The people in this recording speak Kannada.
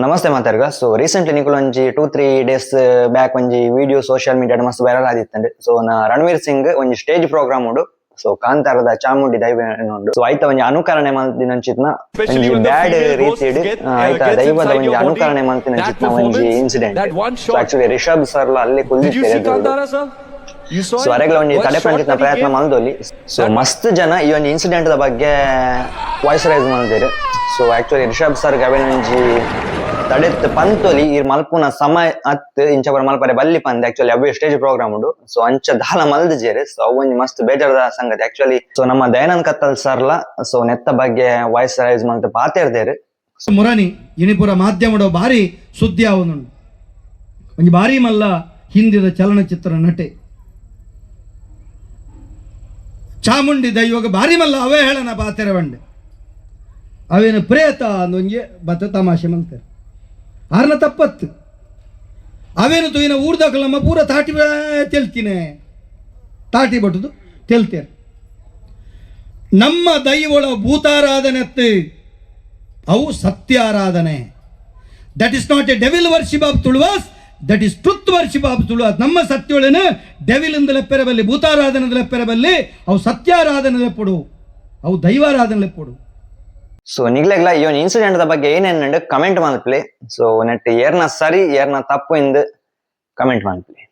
ನಮಸ್ತೆ ಮಾತಾಡ್ಗ ಸೊ ರೀಸೆಂಟ್ಲಿ ನಿಕುಲ್ ಒಂಜಿ ಟೂ ತ್ರೀ ಡೇಸ್ ಬ್ಯಾಕ್ ಒಂಜಿ ವಿಡಿಯೋ ಸೋಷಿಯಲ್ ಮೀಡಿಯಾ ಮಸ್ತ್ ವೈರಲ್ ಆದಿತ್ತಂಡೆ ಸೊ ನಾ ರಣವೀರ್ ಸಿಂಗ್ ಒಂಜಿ ಸ್ಟೇಜ್ ಪ್ರೋಗ್ರಾಮ್ ಉಡು. ಸೊ ಕಾಂತಾರದ ಚಾಮುಂಡಿ ದೈವ ಉಂಡು. ಸೊ ಆಯ್ತ ಒಂಜಿ ಅನುಕರಣೆ Especially ಒಂಜಿ ಬ್ಯಾಡ್ ರೀತಿ ಐತ gets ದೈವದ ಒಂಜಿ ಅನುಕರಣೆ ಮಲ್ತಿನಂಚಿತ್ನ that ಒಂಜಿ ಇನ್ಸಿಡೆಂಟ್. ಆಕ್ಚುಲಿ ರಿಷಬ್ ಸರ್ ಅಲ್ಲಿ ಕುಲ್ದಿತ್ತು ಸೊ? ಅರೆಗ್ಲ ಒಂಜಿ ತಡೆ ಪ್ರಯತ್ನ gave? ಮಲ್ದೊಲಿ ಸೊ ಮಸ್ತ್ ಜನ ಈ ಒಂದು ಇನ್ಸಿಡೆಂಟ್ ದ ಬಗ್ಗೆ ವಾಯ್ಸ್ ರೈಸ್ ಮಾಡಿದ್ದೀರಿ ಸೊ ಆಕ್ಚುಲಿ ರಿಷಬ್ ಸರ್ ಗವಿನಂಜಿ ಒಂಜಿ ತಡೆತ್ ಪಂತೊಲಿ ಇರ್ ಮಲ್ಪುನ ಸಮಯ ಅತ್ ಇಂಚ ಮಲ್ಪರೆ ಬಲ್ಲಿ ಪಂದ್. ಆಕ್ಚುಲಿ ಅವ್ವೆ ಸ್ಟೇಜ್ ಪ್ರೋಗ್ರಾಮ್ ಉಂಡು. ಸೊ ಅಂಚ ದಾಲ ಮಲ್ದ ಜೇರೆ. ಸೊ ಅವೊಂಜಿ ಮಸ್ತ್ ಬೇಜಾರದ ಸಂಗತಿ. ಆಕ್ಚುಲಿ ಸೊ ನಮ್ಮ ದಯಾನಂದ್ ಕತ್ತಲ್ ಸರ್ಲ ಸೊ ನೆತ್ತ ಬಗ್ಗೆ ವಾಯ್ಸ್ ರೈಸ್ ಮಂತ್ ಪಾತೇರ್ದೇರಿ ಮುರನಿ ಇನಿಪುರ ಮಾಧ್ಯಮದ ಭಾರಿ ಸುದ್ದಿ ಆವೊಂದುಂಡು ಒಂಜಿ ಭಾರಿ ಮಲ್ಲ ಹಿಂದಿದ ಚಲನಚಿತ್ರ ನಟೆ. ಚಾಮುಂಡಿ ದೈವಗ ಭಾರಿ ಮಲ್ಲ ಅವೇ ಹೇಳನ ಪಾತೆರೆ ಬಂಡೆ. ಅವೇನು ಪ್ರೇತ ಅಂದೊಂಗೆ ಬತ್ತ ತಮಾಷೆ ಮಲ್ತಾರೆ. ಆರ್ನ ತಪ್ಪತ್ತು. ಅವೇನು ತುಯಿನ ಊರ್ದಾಕಲಮ್ಮ ಪೂರ ತಾಟಿ ತೆಲ್ತೀನಿ. ತಾಟಿ ಬಟ್ಟದು ತೆಲ್ತೇನೆ ನಮ್ಮ ದೈವಳ ಭೂತಾರಾಧನೆ ಅವು ಸತ್ಯಾರಾಧನೆ. That is not a devil worship of Tuluvas that is truth worship of Tuluvas ನಮ್ಮ ಸತ್ಯೊಳನ ಡೆವಿಲ್ ಇಂದ ಲೆಪ್ಪೆರಬಲ್ಲಿ ಭೂತಾರಾಧನದ ಲೆಪ್ಪೆರಬಲ್ಲಿ ಅವು ಸತ್ಯಾರಾಧನೆ ಲೆಪ್ಪಡು ಅವು ದೈವಾರಾಧನೆ ಲೆಪ್ಪಡು ಸೊ ನಿಗ್ಲೆಗ್ಲ ಈ ಒಂದು ಇನ್ಸಿಡೆಂಟ್ ಬಗ್ಗೆ ಏನೇನು ಕಮೆಂಟ್ ಮಲ್ಪ್ಲಿ ಸೊ ನೆಟ್ ಏರ್ನ ಸರಿ, ಏರ್ನ ತಪ್ಪು ಎಂದು ಕಮೆಂಟ್ ಮಲ್ಪ್ಲಿ